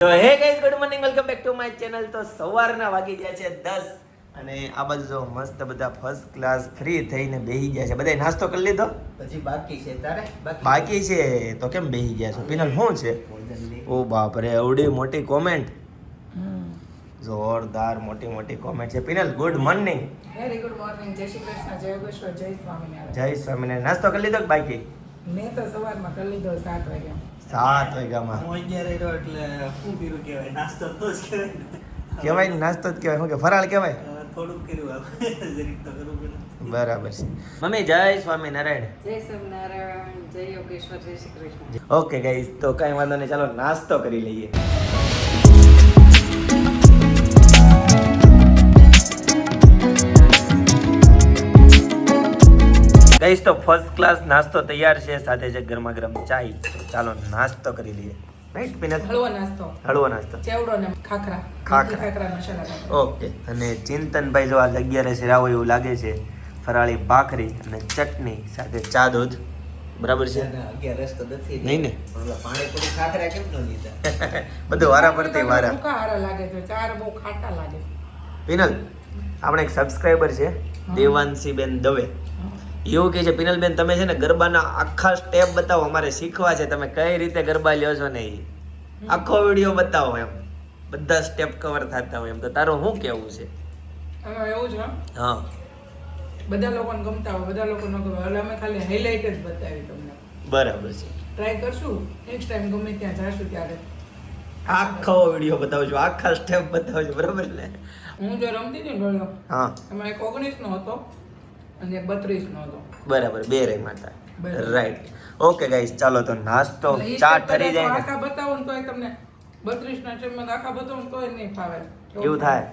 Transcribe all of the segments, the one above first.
તો hey guys good morning welcome back to my channel તો સવારના વાગી ગયા છે 10 અને આ બાજુ જો મસ્ત બધા ફર્સ્ટ ક્લાસ ફ્રી થઈને બેહી ગયા છે. બધાય નાસ્તો કરી લીધો? પછી બાકી છે તારે? બાકી? છે. તો કેમ બેહી ગયા છો? પિનલ શું છે? ઓ બાપ રે એવડી મોટી કોમેન્ટ જોરદાર મોટી મોટી કોમેન્ટ છે. Pinal good morning very good morning જય શ્રી કૃષ્ણ જય યોગેશ્વર જય સ્વામિનારાયણ. જય સ્વામિનારાયણ. નાસ્તો કરી લીધો બાકી? મેં તો સવારમાં કરી લીધો સાત વાગ્યા. સાત વાગ્યામાં. હું અગિયારે રહ્યો એટલે શું કર્યું કહેવાય? નાસ્તો તો જ કહેવાય ને. કહેવાય નાસ્તો જ કહેવાય. શું કે ફરાળ કહેવાય? થોડુંક કર્યું જરીક તો કરવું પડે. બરાબર છે. મમ્મી જય સ્વામિનારાયણ. જય સ્વામિનારાયણ. જય યોગેશ્વર જય શ્રી કૃષ્ણ. ઓકે ગાઈસ તો કઈ વાંધો નહીં. ચાલો નાસ્તો કરી લઈએ. ગાઈસ તો ફર્સ્ટ ક્લાસ નાસ્તો તૈયાર છે સાથે છે ગરમા ગરમ ચાય. તો ચાલો નાસ્તો કરી લઈએ. રાઈટ પિનલ હળવો નાસ્તો. હળવો નાસ્તો. ચેવડો ને ખાખરા. ખાખરા. ખાખરા મસાલા ઓકે. અને ચિંતનભાઈ જો આજ છે રાવો એવું લાગે છે ફરાળી ભાખરી અને ચટણી સાથે ચા દૂધ. બરાબર છે? અને અગિયાર રસ તો નથી નહીં ને? પણ ઓલા ખાખરા કેમ ન લીધા? બધું વારા પરથી વારા. ભૂકા હારા લાગે છે ચાર બહુ ખાટા લાગે પિનલ આપણે એક સબસ્ક્રાઇબર છે દેવાંશીબેન દવે. એવું કહે છે પિનલબેન તમે છે ને ગરબાના આખા સ્ટેપ બતાવો અમારે શીખવા છે. તમે કઈ રીતે ગરબા લ્યો છો ને એ આખો વીડિયો બતાવો એમ. બધા સ્ટેપ કવર થતા હોય એમ. તો તારું શું કેવું છે? એવું છે હા? બધા લોકોને ગમતા હોય બધા લોકો ન ગમે. એટલે અમે ખાલી હાઇલાઇટ જ બતાવી તમને. બરાબર છે. ટ્રાય કરશું? નેક્સ્ટ ટાઈમ ગમે ત્યાં જાશું ત્યારે. આખો વીડિયો બતાવજો આખા સ્ટેપ બતાવજો બરાબર ને? હું જો રમતી હતી ને ડોળિયો હા. એમાં એક ઓગણીસ નો હતો. અને એક બત્રીસ નો હતો. બરાબર બે રે માતા. રાઈટ ઓકે ગાઈસ ચાલો તો નાસ્તો ચા ઠરી જાય આખા બતાવો ને તોય તમને બત્રીસ ના સ્ટેપમાં તો આખા બતાવો ને તોય નહીં ફાવે. એવું થાય.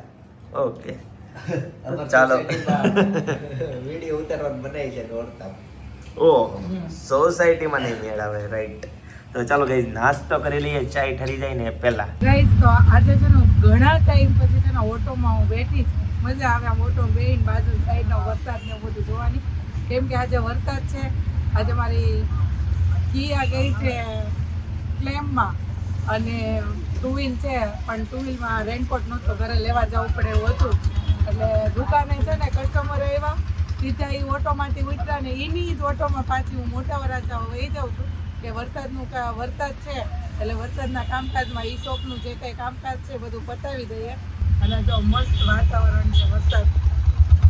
ઓકે ચાલો. વીડિયો ઉતારવાનું બનાવી છે દોડતા ઓ. સોસાયટીમાં નહીં મેળ આવે રાઈટ તો ચાલો ગાઈઝ નાસ્તો કરી લઈએ ચાય ઠરી જાય ને પહેલા. ગાઈઝ તો આજે છે ને ઘણા ટાઈમ પછી છે ને ઓટોમાં હું બેઠી છું. મજા આવે આમ ઓટો બાજુ સાઈડનો વરસાદ ને બધું જોવાની. કેમ કે આજે વરસાદ છે. આજે મારી કિયા ગઈ છે ક્લેમમાં અને ટુ છે. પણ ટુ વ્હીલમાં રેનકોટ નહોતો ઘરે લેવા જવું પડે એવું હતું. એટલે દુકાને છે ને કસ્ટમર એવા સીધા એ ઓટોમાંથી ઉતર્યા ને એની જ ઓટોમાં પાછી હું મોટા વરાછા વહી જાઉં છું. કે વરસાદનું વરસાદ છે. એટલે વરસાદના કામકાજમાં ઈ શોપનું જે કંઈ કામકાજ છે બધું પતાવી દઈએ. અને જો મસ્ત વાતાવરણ છે, વરસાદ.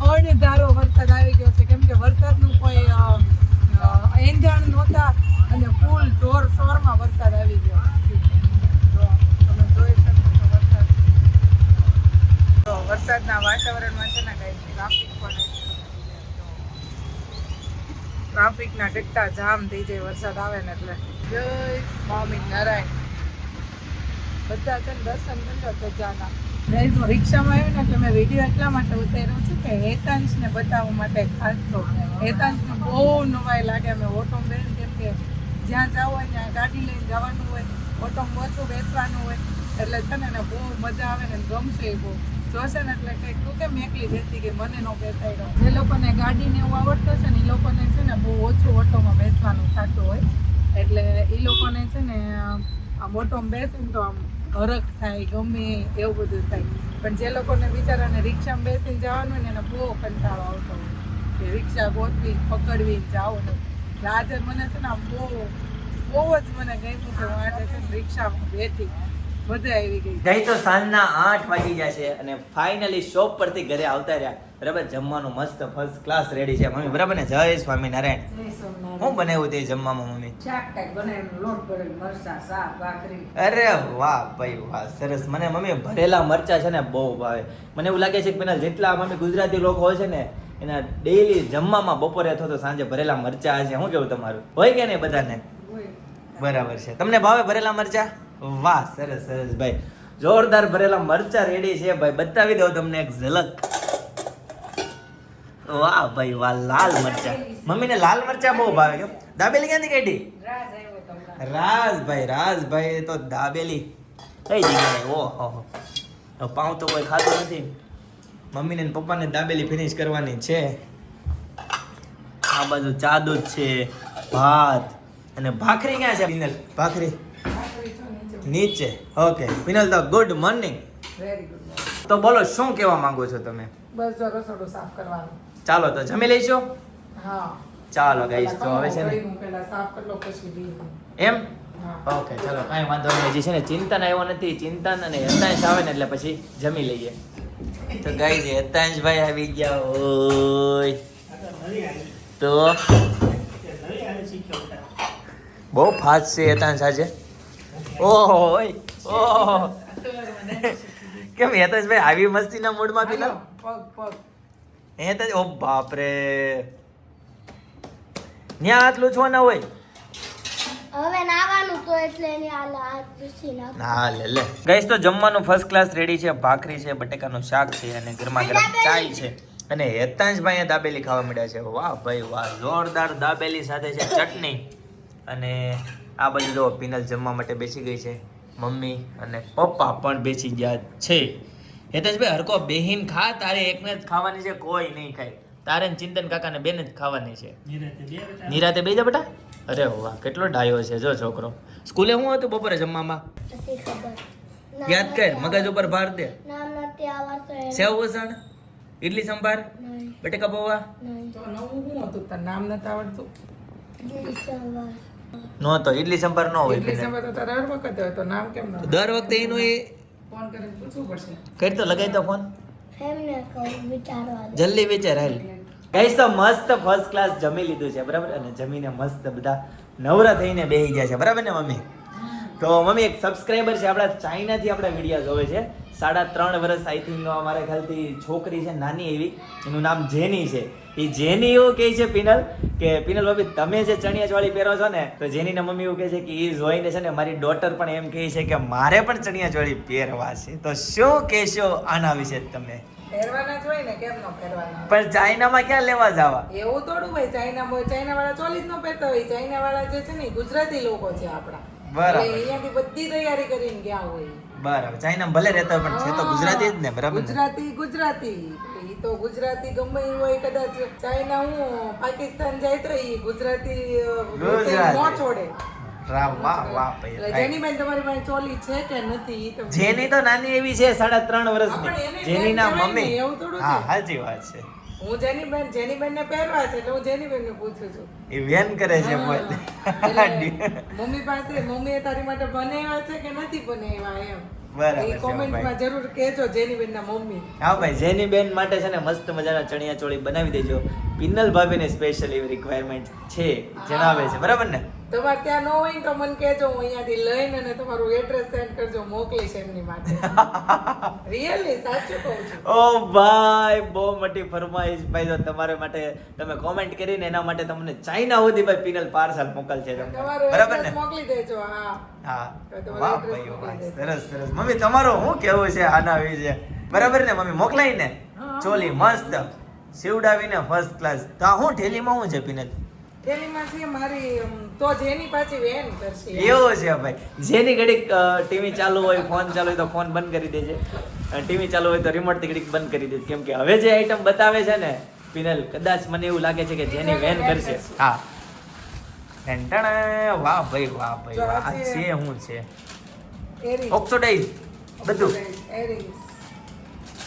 અણધારો વરસાદ આવી ગયો છે. કેમ કે વરસાદનું કોઈ એંધાણ નહોતા અને ફૂલ જોર શોરમાં વરસાદ આવી ગયો. વરસાદના વાતાવરણમાં છે ને કઈ ટ્રાફિક પણ ટ્રાફિકના ગટ્ટા જામ થઈ જાય, વરસાદ આવે ને એટલે. જય સ્વામી નારાયણ બધા છે ને દર્શન થતા સજાના. ગાઈઝ રિક્ષામાં આવ્યું ને એટલે મેં વીડિયો એટલા માટે ઉતાર્યો છું કે હેતાંશને બતાવવા માટે ખાસ તો હેતાંશને બહુ નવાઈ લાગે. અમે ઓટો બેન કેમ કે જ્યાં જવું હોય ત્યાં ગાડી લઈને જવાનું હોય ઓટોમાં ઓછું બેસવાનું હોય, એટલે છે ને બહુ મજા આવે ને ગમશે એ બહુ. જોશે ને એટલે કંઈક તું કેમ એકલી બેસી ગઈ? મને નો બેસાડ્યો. જે લોકોને ગાડીને એવું આવડતું છે ને એ લોકોને છે ને બહુ ઓછું ઓટોમાં બેસવાનું થતું હોય. એટલે એ લોકોને છે ને આમ ઓટોમાં બેસે ને તો આમ હરખ થાય, ગમે એવું બધું થાય. પણ જે લોકોને બિચારાને રિક્ષામાં બેસીને જવાનું હોય ને, એને બહુ કંટાળો આવતો હોય. કે રિક્ષા ગોતવી, પકડવી જાઓ ને આજે મને છે ને આમ બહુ બહુ જ મને ગમ્યું કે હું આજે છે ને રિક્ષામાં બેઠી મજા આવી ગઈ. ગઈ તો સાંજના આઠ વાગી ગયા છે અને ફાઇનલી શોપ પરથી ઘરે આવતા રહ્યા. બરાબર? જમવાનું મસ્ત ફર્સ્ટ ક્લાસ રેડી છે. મમ્મી બરાબર ને? જય સ્વામિનારાયણ. નારાયણ હું બનાવ્યું તે જમવામાં મમ્મી? અરે વાહ ભાઈ વાહ સરસ. મને મમ્મી ભરેલા મરચા છે ને બહુ ભાવે. મને એવું લાગે છે કે પેલા જેટલા મમ્મી ગુજરાતી લોકો હોય છે ને એના ડેઈલી જમવામાં બપોરે અથવા તો સાંજે ભરેલા મરચા છે શું કેવું તમારું? હોય કે નહીં બધાને? બરાબર છે. તમને ભાવે ભરેલા મરચા? વાહ સરસ સરસ ભાઈ. જોરદાર ભરેલા મરચા રેડી છે ભાઈ. બતાવી દઉં તમને એક ઝલક. વાહ ભાઈ વાહ લાલ મરચા. મમ્મીને લાલ મરચા બહુ ભાવે કેમ? દાબેલી ક્યાંથી કાઢી. રાજભાઈ રાજભાઈ તો દાબેલી. કઈ જગ્યાએ? ઓહો. પાઉં તો કોઈ ખાતું નથી. મમ્મીને પપ્પાને દાબેલી ફિનિશ કરવાની છે. આ બાજુ ચા દૂધ છે ભાત. અને ભાખરી ક્યાં છે? બિનલ ભાખરી. નીચે. ઓકે. પિનલ તો ગુડ મોર્નિંગ તો બોલો શું કહેવા માંગો છો તમે? બસ જો રસોડું સાફ કરવાનું. ચાલો તો જમી લઈશું? હા. ચાલો ગાઈસ તો હવે છે ને. એમ? ઓકે ચલો કાંઈ વાંધો નહીં. હજી છે ને ચિંતન આવ્યો નથી ચિંતન અને હેતાંશ આવે ને એટલે પછી જમી લઈએ. તો ગાઈ છે હેતાંશભાઈ આવી ગયા હોય. તો બહુ ફાસ્ટ છે હેતાંશ આજે. ઓહો ઓહો. કેમ હેતાંશભાઈ આવી મસ્તીના મૂડમાં પીલા? પગ પગ. હેતાંશ ઓ બાપ રે ન્યા હાથ લૂછવાના હોય? હવે નાવાનું તો એટલે હા લે લે. ગાઈસ તો જમવાનું ફર્સ્ટ ક્લાસ રેડી છે ભાખરી છે બટેકાનું શાક છે અને ગરમા ગરમ ચાય છે. અને હેતાંશભાઈ ભાઈ દાબેલી ખાવા મળ્યા છે. વાહ ભાઈ વાહ. જોરદાર દાબેલી સાથે છે ચટણી. અને આ બધું જો પીનલ જમવા માટે બેસી ગઈ છે મમ્મી અને પપ્પા પણ બેસી ગયા છે. હેતાંશભાઈ હરકો બેહીન ખા તારે એકને જ ખાવાની છે કોઈ નહીં ખાય. તારે ને ચિંતન કાકાને બેન જ ખાવાની છે. નિરાતે બે બેટા? નિરાતે બેટા? અરે વાહ કેટલો ડાયો છે જો છોકરો. સ્કૂલે શું હતું બપોરે જમવામાં? યાદ કર મગજ ઉપર ભાર દે. નામ નથી સેવ વસણ? ઇડલી સંભાર? બટેકા પૌવા? નહીં. તો નવું શું હતું? તાર નામ નથી આવડતું? નો તો ઇડલી સંભાર નો હોય ઇડલી સંભાર તો દર વખતે હોય તો નામ કેમ દર વખતે એનું એ ફોન કરીને પૂછવું પડશે. કરી તો લગાવી તો ફોન. એમને કહું વિચારવા જલ્દી વિચાર હાલ. ગાઈસ તો મસ્ત ફર્સ્ટ ક્લાસ જમી લીધું છે બરાબર? અને જમીને મસ્ત બધા નવરા થઈને બેહી ગયા છે. બરાબર ને મમ્મી? તો મમ્મી એક સબસ્ક્રાઈબર છે આપણા ચાઇનાથી આપણા વીડિયો જોવે છે. સાડા ત્રણ વર્ષ આઈ થિંક અમારા ખ્યાલથી છોકરી છે નાની એવી. એનું નામ જેની છે. એ જેની એવું કહે છે પિનલ કે પિનલ ભાભી તમે જે ચણિયા ચોળી પહેરો છો ને તો જેનીના મમ્મી એવું કહે છે કે એ જોઈને છે ને મારી ડોટર પણ એમ કહે છે કે મારે પણ ચણિયા ચોળી પહેરવા છે. તો શું કહેશો આના વિશે તમે? પણ ચાઇનામાં ક્યાં લેવા જવા? એવું થોડું ભાઈ ચાઇના ચાઇના વાળા ચોલી જ ન પહેરતા હોય. ચાઇના વાળા જે છે ને ગુજરાતી લોકો છે આપણા. બરાબર. અહીંયાથી બધી તૈયારી કરીને ગયા હોય. બરાબર. ચાઇના ભલે રહેતા પણ છે તો ગુજરાતી જ ને બરાબર ગુજરાતી ગુજરાતી. ઈ તો ગુજરાતી ગમે ઈ હોય કદાચ ચાઇના હું પાકિસ્તાન જાય તો ઈ ગુજરાતી અ, છોડે. રા વાહ વાહ એટલે ભાઈ. જેની બેન તમારી પાસે ચોલી છે કે નથી તો જેની તો નાની એવી છે સાડા ત્રણ વર્ષ જેની જેનીના મમ્મી. એવું થોડું હા. સાચી વાત છે. હું જેની બેન જેની બેન ને પહેરવા છે એટલે હું જેની ને પૂછું છું. એ વેન કરે છે હા. પોતે એટલે મમ્મી પાસે મમ્મીએ તારી માટે બનાવ્યા છે કે નથી બનાવ્યા એમ? બરાબર કોમેન્ટમાં જરૂર કહેજો જેની બેન ના મમ્મી. હા ભાઈ જેની બેન માટે છે ને મસ્ત મજાના ચણિયા ચોળી બનાવી દેજો. પિન્નલ ભાભીને સ્પેશિયલ એવી રિક્વાયરમેન્ટ છે જણાવે છે. બરાબર ને? તમારે ત્યાં ન હોય ને તો મને કહેજો હું અહીંયાથી લઈને અને તમારું એડ્રેસ સેન્ડ કરજો મોકલીશ એમની માટે. રિયલી સાચું કહું છું. ઓ ભાઈ બહુ મોટી ફરમાઈશ. ભાઈ તો તમારે માટે તમે કોમેન્ટ કરીને એના માટે તમને ચાઇના સુધી ભાઈ પિનલ પાર્સલ મોકલશે તમને. બરાબર ને? મોકલી દેજો હા. હા. વાહ ભાઈ વાહ સરસ સરસ. મમ્મી તમારો શું કેવું છે આના વિશે? બરાબર ને મમ્મી? મોકલાય ને. ચોલી મસ્ત. સીવડાવીને ફર્સ્ટ ક્લાસ તો હું ઠેલીમાં હું છે પિનલ? તેનીમાં છે મારી તો જેની પાછી વેન કરશે. એવું છે ભાઈ. જેની ઘડીક ટીવી ચાલુ હોય ફોન ચાલુ હોય તો ફોન બંધ કરી દેજે. ટીવી ચાલુ હોય તો રિમોટથી ઘડીક બંધ કરી દેજે. કેમ કે હવે જે આઈટમ બતાવે છે ને પિનલ કદાચ મને એવું લાગે છે કે જેની વેન કરશે. હા. ટેન્ટણ વાહ ભાઈ વાહ ભાઈ આ વાહ. છે- હું શું છે ઓક્સોડાઇઝ બધું.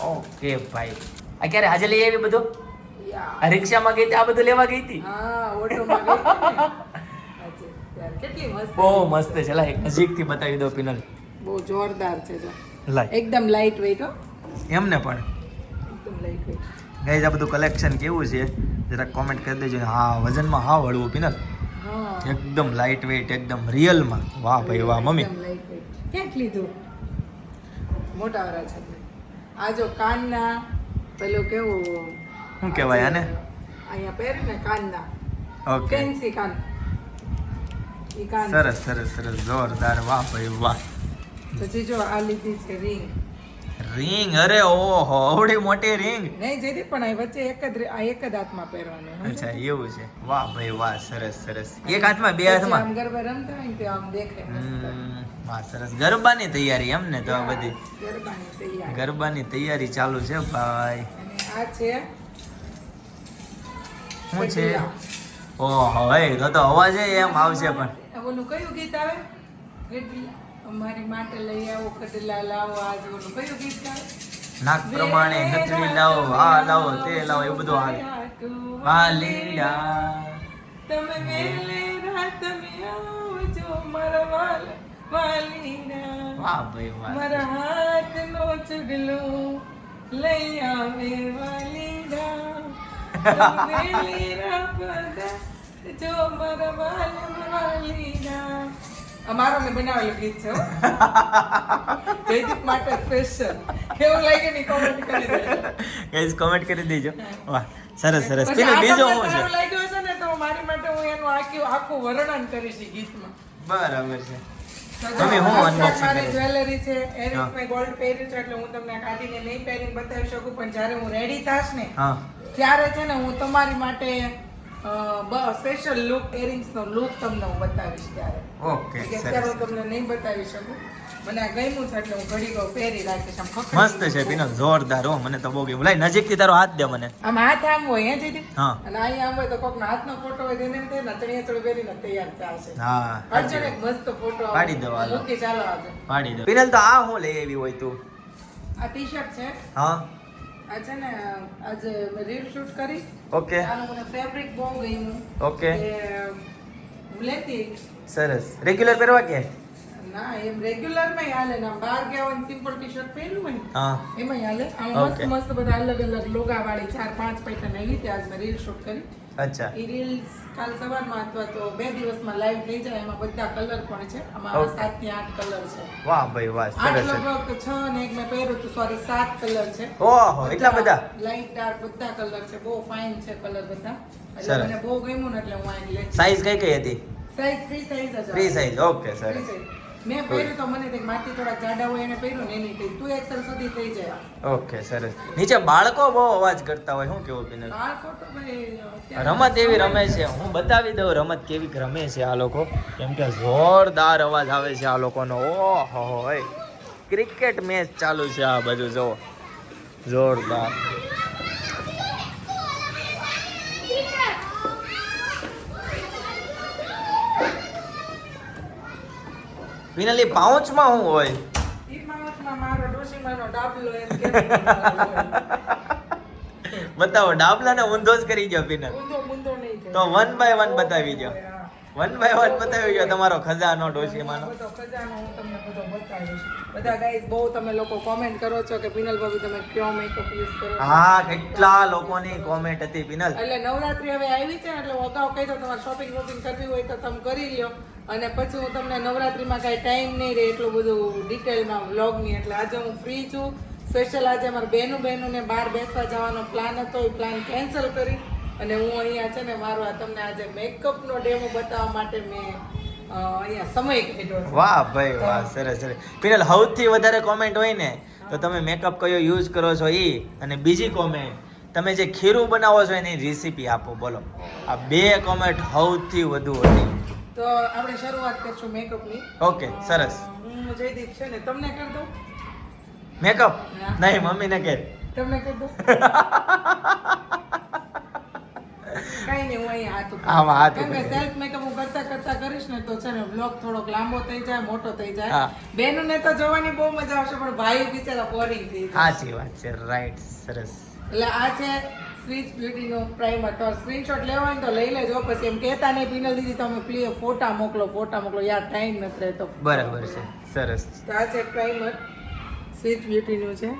ઓકે ભાઈ. આ ક્યારે? આજે લઈ આવી બધું? આ રિક્ષામાં ગઈ આ બધું લેવા ગઈ હતી? બહુ મસ્ત છે. લાય નજીકથી બતાવી દો પિનલ. બહુ જોરદાર છે જો. એકદમ લાઇટ વેઇટ હો. એમને પણ. એકદમ લાઈટ વેઇટ ગાઈઝ આ બધું કલેક્શન કેવું છે? જરાક કોમેન્ટ કરી દેજો હા વજનમાં હા હળવું પિનલ. એકદમ લાઇટ વેઇટ એકદમ રિયલમાં વાહ ભાઈ વાહ મમ્મી. ક્યાંક લીધું? મોટા વરા છે. આ જો કાનના પેલું કેવું શું કહેવાય આને? અહીંયા પહેરે ને કાનના ઓકે કેન્સી કાન સરસ સરસ સરસ. જોરદાર. વાહ ભાઈ વાહ. પછી જો આ લીધી છે રિંગ રિંગ અરે ઓહો આવડી મોટી રિંગ નહીં જેથી પણ આ વચ્ચે એક જ આ એક જ હાથમાં પહેરવાનું? અચ્છા એવું છે. વાહ ભાઈ વાહ. સરસ સરસ. એક હાથમાં બે હાથમાં? આમ ગરબા રમતા હોય તે આમ દેખાય વાહ સરસ. ગરબાની તૈયારી એમ ને તો આ બધી? ગરબાની તૈયારી. ગરબાની તૈયારી ચાલુ છે ભાઈ. આ છે શું છે? ઓ હવે તો તો અવાજ એમ આવશે પણ. ઓલું કયું ગીત આવે. અમારી માટે લઈ આવો કડલા લાવો આ ઓલું કયું ગીત આવે? નાક પ્રમાણે નથડી લાવો આ લાવો તે લાવો એવું બધું આવે. વાલીડા. તમે મેલે રાત મે આવજો મારા વાલ વાલીડા. વાહ ભાઈ વાહ. મારા હાથનો ચુગલો લઈ આવે વાલીડા. તમે વેલેરા બધા જો મારા વાલ વાલીડા અમારો મેં બનાવેલું ગીત છે જયદીપ માટે સ્પેશિયલ કેવું લાગે ને કોમેન્ટ કરી દેજો. ગાઈસ કોમેન્ટ કરી દેજો. વાહ સરસ સરસ. પછી પેલું આ બીજું તમને છે. ને તો મારી માટે હું એનું આખું આખું વર્ણન કરીશ ગીતમાં. બરાબર છે. તમે હું આ મારી જ્વેલરી છે. એરિક મેં ગોલ્ડ પહેર્યું છે એટલે હું તમને કાઢીને નહીં પહેરીને બતાવી શકું પણ જ્યારે હું રેડી થાશ ને ત્યારે છે ને હું તમારી માટે સ્પેશિયલ લુક એરિંગ્સ નો લુક તમને હું બતાવીશ ત્યારે. ઓકે અત્યારે હું તમને નહીં બતાવી શકું. મને આ ગમ્યું છે એટલે હું ઘડી ગયો પહેરી રાખીશ આમ મસ્ત છે પીનો જોરદાર હો મને તો બહુ ગમ્યું. લાઈ નજીકથી તારો હાથ દે મને. આમ હાથ આમ હોય હે જીદી હા. અને અહીંયા આમ હોય તો કોકનો હાથનો ફોટો હોય તેને તે નચણીએ થોડું પહેરીને તૈયાર છે હા અર્જુન એક મસ્ત ફોટો પાડી દો, ઓકે ચાલો આજે. પાડી દો પીનલ તો આ હું લઈ આવી હોય તું? આ ટી શર્ટ છે. હા. આ છે ને આજે મેં રીલ શૂટ કરી. ઓકે. આનું મને ફેબ્રિક બહુ ગયું ઓકે. લેતી સરસ. રેગ્યુલર પહેરવા કે? ના એમ રેગ્યુલરમાં હાલે ને બહાર ગયા હોય સિમ્પલ ટી શર્ટ પહેર્યું હોય હા. એમાં હાલે. મસ્ત મસ્ત બધા અલગ અલગ લોગા વાળી ચાર પાંચ પેટર્ન આવી હતી આજ મેં રીલ શૂટ કરી. અચ્છા. એ રીલ્સ કાલ સવારમાં અથવા તો બે દિવસમાં લાઈવ થઈ જાય એમાં બધા કલર પણ છે. આમાં સાતથી આઠ કલર છે. વાહ ભાઈ વાહ સરસ છે લગભગ છ ને એક મેં પહેર્યું હતું સોરી સાત કલર છે. ઓહો એટલા બધા? લાઈટ ડાર્ક બધા કલર છે. બહુ ફાઇન છે કલર બધા. એટલે મને બહુ ગમ્યું ને એટલે હું અહીં સાઈઝ કઈ કઈ હતી? Size free size. Free size okay size. મેં પહેર્યું તો મને કંઈક માટી થોડા જાડા હોય એને પહેર્યું ને એની કંઈક તું એક્સેલ સુધી થઈ જાય. ઓકે સરસ. નીચે બાળકો બહુ અવાજ કરતા હોય. શું કેવું બિનલ બાળકો તો ભાઈ રમત એવી રમે છે. હું બતાવી દઉં રમત કેવી રમે છે આ લોકો. કેમ કે જોરદાર અવાજ આવે છે આ લોકોનો. ઓહો હોય ક્રિકેટ મેચ ચાલુ છે આ બધું જો જોરદાર. ફિનલી પાઉચમાં શું હોય? બતાવો ડાબલાને ઊંધો જ કરી ગયો થાય. તો વન બાય વન બતાવી ગયો વન બાય વન બતાવી ગયો તમારો ખજાનો ડોશીમાનો. ખજાનો હું તમને બધો બતાવીશ. બધા ગાઈસ બહુ તમે લોકો કોમેન્ટ કરો છો કે પિનલ ભાભી તમે કયો મેકઅપ યુઝ કરો હા કેટલા લોકોની કોમેન્ટ હતી પિનલ એટલે નવરાત્રી હવે આવી છે એટલે અગાઉ કહી દો તમારે શોપિંગ વોપિંગ કરવી હોય તો તમે કરી લ્યો. અને પછી હું તમને નવરાત્રિમાં કાંઈ ટાઈમ નહીં રહે એટલું બધું ડિટેલમાં વ્લોગની એટલે આજે હું ફ્રી છું. સ્પેશિયલ આજે અમારા બહેનું બહેનોને બહાર બેસવા જવાનો પ્લાન હતો એ પ્લાન કેન્સલ કરી. અને હું અહીંયા છે ને મારો આ તમને આજે મેકઅપનો ડેમો બતાવવા માટે મેં અહીંયા સમય કાઢ્યો વાહ ભાઈ વાહ સરસ સરસ. પિનલ સૌથી વધારે કોમેન્ટ હોય ને તો તમે મેકઅપ કયો યુઝ કરો છો એ અને બીજી કોમેન્ટ તમે જે ખીરું બનાવો છો એની રેસીપી આપો બોલો. આ બે કોમેન્ટ સૌથી વધુ હતી. તો આપણે શરૂઆત કરશું મેકઅપની. ઓકે સરસ. હું જયદીપ છે ને તમને કરી દઉં? મેકઅપ? નહીં મમ્મીને કે. તમને કરી દઉં? કાંઈ નહીં હું અહીંયા હાથ આમાં હાથ કેમ કે સેલ્ફ મેકઅપ હું કરતા કરતા કરીશ ને તો છે ને બ્લોગ થોડોક લાંબો થઈ જાય મોટો થઈ જાય. હા. તો જોવાની બહુ મજા આવશે પણ ભાઈ બિચારા બોરિંગ થઈ જાય સાચી વાત છે રાઈટ સરસ. એટલે આ છે સ્વીચ બ્યુટીનો પ્રાઇમર તો સ્ક્રીનશોટ લેવા તો લઈ લેજો. પછી એમ કહેતા નહીં પીનલ દીદી તમે પ્લીઝ ફોટા મોકલો ફોટા મોકલો. યાર ટાઈમ નથી રહેતો. બરાબર છે. સરસ. તો આ છે પ્રાઇમર સ્વીચ બ્યુટીનું છે.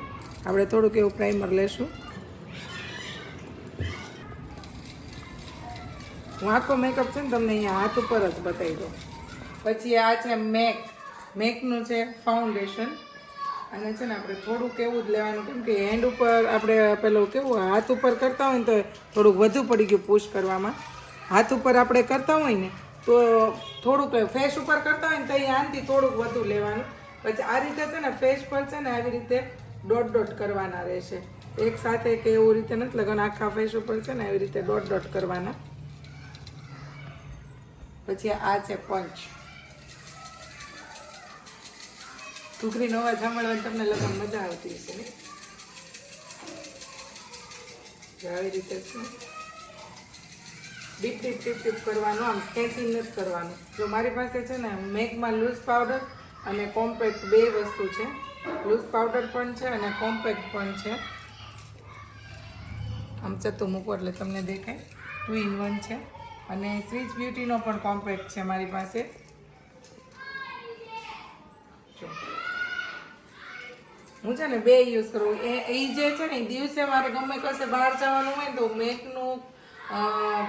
આપણે થોડુંક એવું પ્રાઇમર લેશું. હું આખો મેકઅપ છે ને તમને અહીંયા હાથ ઉપર જ બતાવી દઉં. પછી આ છે મેક મેકનું છે ફાઉન્ડેશન અને છે ને આપણે થોડુંક એવું જ લેવાનું, કેમ કે હેન્ડ ઉપર આપણે પેલું કેવું હાથ ઉપર કરતા હોય ને તો થોડુંક વધુ પડી ગયું પુશ કરવામાં. હાથ ઉપર આપણે કરતા હોય ને, તો થોડુંક ફેસ ઉપર કરતા હોય ને તો અહીંયા આનથી થોડુંક વધુ લેવાનું. પછી આ રીતે છે ને ફેસ પર છે ને આવી રીતે ડોટ ડોટ કરવાના રહેશે. એક સાથે કે એવું રીતે નથી લગન, આખા ફેસ ઉપર છે ને આવી રીતે ડોટ ડોટ કરવાના. પછી આ છે પંચ ઘૂઘરીનો અવાજ સાંભળવાની તમને લગન મજા આવતી હશે ને આવી રીતે ડીપ ડીપ ડીપ ડીપ કરવાનું, આમ ખેંચી નથી કરવાનું. જો મારી પાસે છે ને મેકમાં લૂઝ પાવડર અને કોમ્પેક્ટ બે વસ્તુ છે. લૂઝ પાવડર પણ છે અને કોમ્પેક્ટ પણ છે. આમ ચતું મૂકો એટલે તમને દેખાય. ટુ ઇન વન છે. અને સ્વિચ બ્યુટીનો પણ કોમ્પેક્ટ છે મારી પાસે. હું છે ને બે યુઝ કરું. એ એ જે છે ને દિવસે મારે ગમે કશે બહાર જવાનું હોય તો મેકનું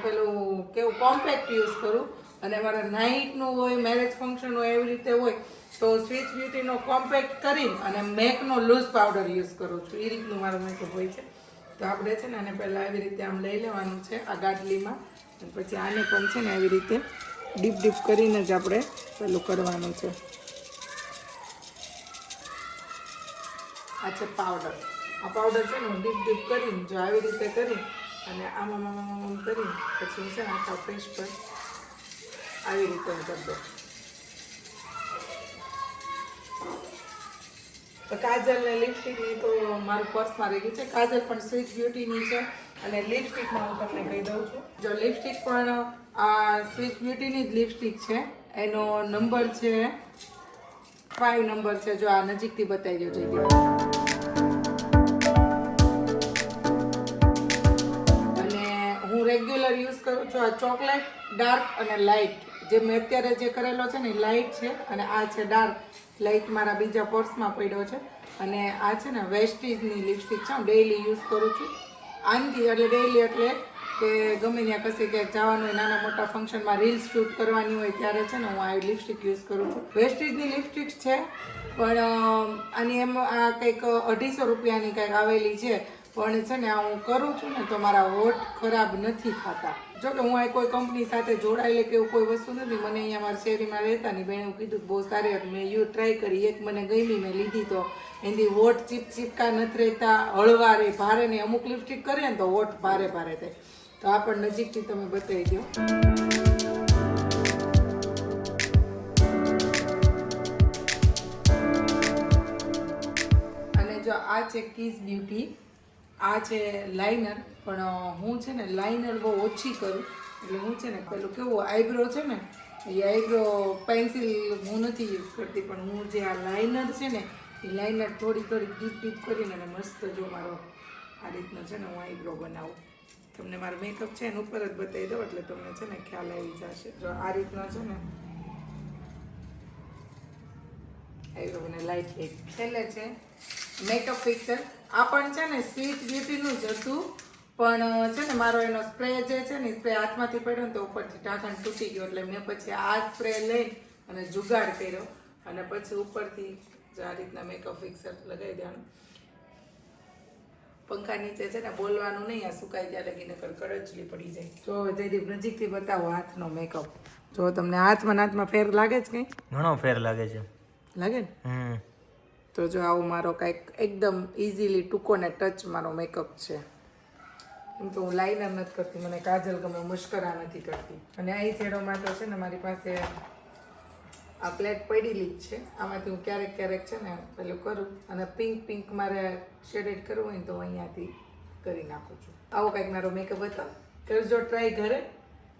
પેલું કેવું કોમ્પેક્ટ યુઝ કરું. અને મારે નાઇટનું હોય મેરેજ ફંક્શન હોય, એવી રીતે હોય, તો સ્વિચ બ્યુટીનો કોમ્પેક્ટ કરી અને મેકનો લૂઝ પાવડર યુઝ કરું છું. એ રીતનું મારું મેકઅપ હોય છે. તો આપણે છે ને આને પહેલાં એવી રીતે આમ લઈ લેવાનું છે, આ ગાટલીમાં. પછી આને પણ છે ને એવી રીતે ડીપ ડીપ કરીને જ આપણે પેલું કરવાનું છે. આ છે પાવડર આ પાવડર છે ને હું ડીપ ડીપ કરીને, જો આવી રીતે કરી અને આમાં આમ આમ કરીને પછી હું છે ને આખા ફેસ પર આવી રીતે હું કરી દઉં. તો કાજલ ને લિપસ્ટિકની તો મારું પર્સમાં રહી ગયું છે. કાજલ પણ સ્વિચ બ્યુટીની છે અને લિપસ્ટિકમાં હું તમને કહી દઉં છું. જો લિપસ્ટિક પણ, આ સ્વિચ બ્યુટીની જ લિપસ્ટિક છે. એનો નંબર છે ફાઇવ નંબર છે, જો આ નજીકથી બતાવી દો જઈ કરું છું આ ચોકલેટ, ડાર્ક અને લાઇટ જે મેં અત્યારે જે કરેલો છે ને લાઇટ છે અને આ છે ડાર્ક. લાઇટ મારા બીજા પર્સમાં પડ્યો છે. અને આ છે ને વેસ્ટીજની લિપસ્ટિક છે. હું ડેઈલી યુઝ કરું છું. આનથી એટલે ડેઈલી એટલે કે ગમે ત્યાં કશે ક્યાંક જવાનું હોય, નાના મોટા ફંક્શનમાં રીલ્સ શૂટ કરવાની હોય ત્યારે છે ને હું આ લિપસ્ટિક યુઝ કરું છું. વેસ્ટીજની લિપસ્ટિક છે, પણ આની એમ આ કંઈક અઢીસો રૂપિયાની કંઈક આવેલી છે. પણ છે ને, આ હું કરું છું ને તો મારા હોઠ ખરાબ નથી થતા. જો કે હું આ કોઈ કંપની સાથે જોડાયેલી કે એવું કોઈ વસ્તુ નથી. મને અહીંયા મારા શેરીમાં રહેતા ની બેણે કીધું બહુ સારી હતી મેં યુ ટ્રાય કરી. એક મને ગમી, મેં લીધી તો એની હોઠ ચીપ ચીપકા નથી રહેતા. હળવા રે ભારે ને અમુક લિપસ્ટિક કરીએ ને તો હોઠ ભારે ભારે થાય. તો આ પણ નજીકથી તમે બતાવી દો. અને જો આ છે કીઝ બ્યુટી આ છે લાઇનર પણ હું છે ને લાઇનર બહુ ઓછી કરું. એટલે હું છે ને પેલું કેવું આઈબ્રો છે ને, એ આઈબ્રો પેન્સિલ હું નથી યુઝ કરતી, પણ હું જે આ લાઇનર છે ને, એ લાઇનર થોડી થોડી ડીપ ડીપ કરીને અને મસ્ત જો મારો આ રીતનો છે ને હું આઈબ્રો બનાવું. તમને મારો મેકઅપ છે એના ઉપર જ બતાવી દઉં, એટલે તમને છે ને ખ્યાલ આવી જશે. જો આ રીતનો છે ને આઈબ્રો મને લાઇટ એક છેલ્લે છે મેકઅપ ફિક્સર આ પણ છે ને સ્વીટ બ્યુટીનું જ હતું. પણ છે ને મારો એનો સ્પ્રે જે છે ને સ્પ્રે હાથમાંથી પડ્યો ને તો ઉપરથી ઢાંકણ તૂટી ગયો. એટલે મેં પછી આ સ્પ્રે લઈ અને જુગાડ કર્યો. અને પછી ઉપરથી આ રીતના મેકઅપ ફિક્સર લગાવી દેવાનું. પંખા નીચે છે ને બોલવાનું નહીં આ સુકાઈ ત્યાં લગીને કડકડચલી કડચલી પડી જાય. જો જયદીપ નજીકથી બતાવો હાથનો મેકઅપ જો તમને હાથમાં હાથમાં ફેર લાગે છે કંઈ? ઘણો ફેર લાગે છે. લાગે ને? હમ. તો જો આવો મારો કાંઈક એકદમ ઇઝીલી ટૂંકો ને ટચ મારો મેકઅપ છે. એમ તો હું લાઇનર નથી કરતી, મને કાજલ ગમે મુશ્કરા નથી કરતી. અને આઈ છેડોમાં તો છે ને મારી પાસે આ પ્લેટ પડેલી જ છે. આમાંથી હું ક્યારેક ક્યારેક છે ને પેલું કરું અને પિંક પિંક મારે શેડેડ કરવું હોય ને તો હું અહીંયાથી કરી નાખું છું. આવો કંઈક મારો મેકઅપ હતો. કરજો ટ્રાય ઘરે.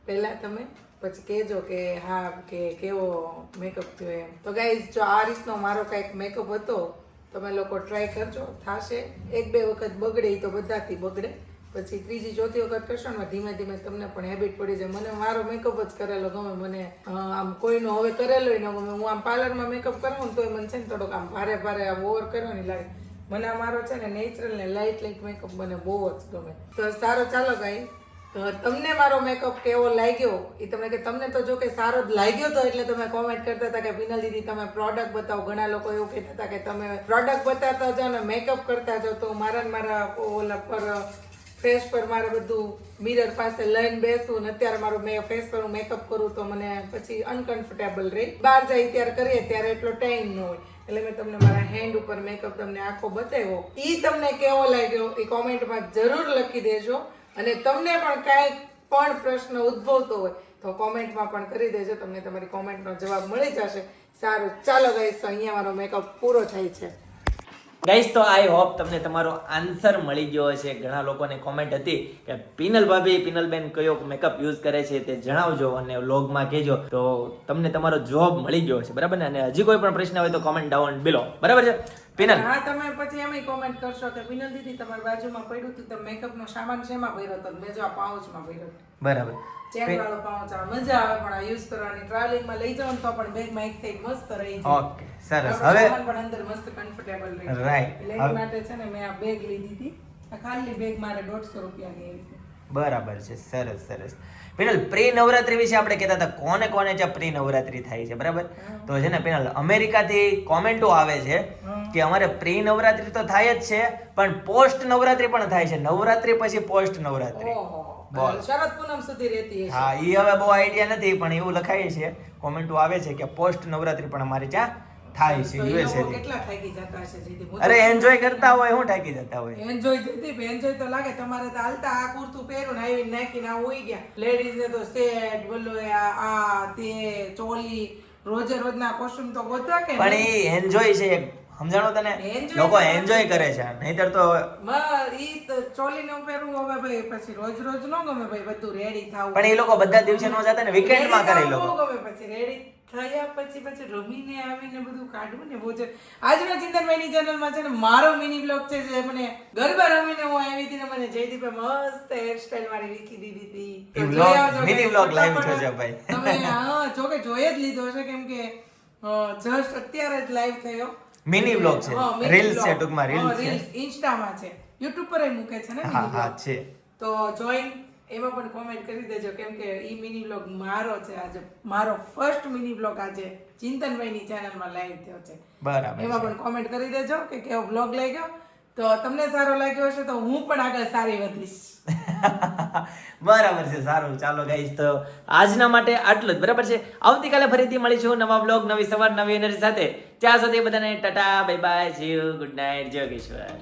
પહેલાં તમે પછી કહેજો કે હા, કે કેવો મેકઅપ થયો એમ. તો ગાઈઝ જો આ રીતનો મારો કાંઈક મેકઅપ હતો, તમે લોકો ટ્રાય કરજો, થશે. એક બે વખત બગડે તો બધાથી બગડે. પછી ત્રીજી, ચોથી વખત કરશો ને, ધીમે ધીમે તમને પણ હેબિટ પડી જાય. મને મારો મેકઅપ જ કરેલો ગમે. મને આમ કોઈનો હવે કરેલો ન ગમે. હું આમ પાર્લરમાં મેકઅપ કરાવું ને તોય મને છે ને થોડોક આમ ભારે ભારે આમ ઓવર ને લાગે. મને મારો છે ને નેચરલ ને લાઇટ લાઇટ મેકઅપ મને બહુ જ ગમે. તો સારો, ચાલો તો તમને મારો મેકઅપ કેવો લાગ્યો? એ તમે કે તમને તો જો કે સારો જ લાગ્યો તો એટલે તમે કોમેન્ટ કરતા હતા કે પિનલ દીદી, તમે પ્રોડક્ટ બતાવો. ઘણા લોકો એવું કહેતા હતા કે તમે પ્રોડક્ટ બતાવતા જાઓ ને મેકઅપ કરતા જાઓ તો મારા મારા ઓલા પર ફેસ પર મારે બધું મિરર પાસે લઈને બેસું ને અત્યારે મારું મેં ફેસ પર હું મેકઅપ કરું તો મને પછી અનકમ્ફર્ટેબલ રહી. બહાર જાય ત્યારે કરીએ ત્યારે એટલો ટાઈમ ન હોય. એટલે મેં તમને મારા હેન્ડ ઉપર મેકઅપ તમને આખો બતાવ્યો. એ તમને કેવો લાગ્યો એ કોમેન્ટમાં જરૂર લખી દેજો. અને તમને પણ કાંઈ પણ પ્રશ્ન ઉદ્ભવતો હોય, તો કોમેન્ટમાં પણ કરી દેજો. તમને તમારી કોમેન્ટનો જવાબ મળી જશે. સારું. ચાલો ગાઈસ તો અહીંયા મારો મેકઅપ પૂરો થાય છે. ગાઈસ તો આઈ હોપ તમને તમારો આન્સર મળી ગયો હશે. ઘણા લોકોને કોમેન્ટ હતી કે પિનલ ભાભી, પિનલબેન કયો મેકઅપ યુઝ કરે છે તે જણાવજો અને વ્લોગમાં કહેજો. તો તમને તમારો જોબ મળી ગયો છે બરાબર ને? અને હજી કોઈ પણ પ્રશ્ન હોય તો કોમેન્ટ ડાઉન બિલો બરાબર છે? પિનલ. હા તમે પછી એમ કોમેન્ટ કરશો કે પિનલ દીદી તમારી બાજુમાં પડ્યું હતું તમે મેકઅપ નો સામાન શેમાં ભર્યો હતો? મેં જો આ પાઉચમાં ભર્યો બરાબર. ચેન વાળો પાઉચ આવે મજા આવે પણ આ યુઝ કરવાની. ટ્રાવેલિંગમાં લઈ જાવ ને તો પણ બેગમાં એક સાઈડ મસ્ત રહી જાય. ઓકે સરસ. હવે પણ અંદર મસ્ત કમ્ફર્ટેબલ રહે. રાઈટ એટલે માટે છે ને મેં આ બેગ લીધી હતી. આ ખાલી બેગ મારે દોઢસો રૂપિયાની આવી હતી. બરાબર છે સરસ સરસ. પિનલ પ્રી નવરાત્રી વિશે આપણે કહેતા હતા કોને કોને જે પ્રી નવરાત્રી થાય છે બરાબર? તો છે ને પિનલ અમેરિકાથી કોમેન્ટો આવે છે કે અમારે પ્રી નવરાત્રી તો થાય જ છે પણ પોસ્ટ નવરાત્રી પણ થાય છે. નવરાત્રી પછી પોસ્ટ નવરાત્રી બોલ. શરદ પૂનમ સુધી રહેતી હા એ હવે બહુ આઈડિયા નથી પણ એવું લખાય છે કોમેન્ટો આવે છે કે પોસ્ટ નવરાત્રી પણ અમારે ત્યાં થાય છે યુએસએ કેટલા થાકી જતા હશે જીદી? અરે એન્જોય કરતા હોય હું થાકી જતા હોય? એન્જોય જતી એન્જોય તો લાગે તમારે તો હાલતા આ કુર્તું પહેરું ને આવી નાખીને આ હોય ગયા. લેડીઝ ને તો સેટ બોલો આ આ તે ચોલી રોજે રોજના કોસ્ટ્યુમ તો ગોતવા કે પણ એ એન્જોય છે એક સમજાણો તને? લોકો એન્જોય કરે છે. નહીતર તો ઈ તો ચોલી નું પહેરવું હવે ભાઈ પછી રોજ રોજ નો ગમે ભાઈ બધું રેડી થાવું. પણ એ લોકો બધા દિવસે નો જતા ને વીકેન્ડમાં કરે લોકો. ગમે પછી રેડી થયા પછી પછી રમીને આવીને બધું કાઢવું ને બહુ આજના ચિંતનભાઈની ચેનલમાં છે ને મારો મિની બ્લોગ છે જે મને ગરબા રમીને હું આવી હતી ને મને જયદીપે મસ્ત હેરસ્ટાઈલ મારી વીખી દીધી હતી. live ફટાફટ. થયો છે ભાઈ. તમે હા જો કે જોઈ જ લીધો છે કેમ કે જસ્ટ અત્યારે જ લાઈવ થયો. Mini vlog છે. vlog. છે, ટૂંકમાં રીલ્સ છે. ઇન્સ્ટામાં છે. યુટ્યુબ પર મૂકે છે ને હા હા છે. તો જોઈન એમાં પણ કોમેન્ટ કરી દેજો કેમ કે ઈ મિની બ્લોગ મારો છે આજે. મારો ફર્સ્ટ મિની બ્લોગ આજે ચિંતનભાઈની ચેનલમાં લાઈવ થયો છે. બરાબર એમાં પણ કોમેન્ટ કરી દેજો કે કેવો બ્લોગ લાગ્યો. તો તમને સારો લાગ્યો હશે તો હું પણ આગળ સારી વધીશ. બરાબર છે સારું. ચાલો ગાઈસ તો આજના માટે આટલું જ. બરાબર છે? આવતીકાલે ફરીથી મળીશું નવા બ્લોગ નવી સવાર નવી એનર્જી સાથે. ત્યાં સુધી બધાને ટાટા બાય બાય જીવ ગુડ નાઇટ જય યોગેશ્વર.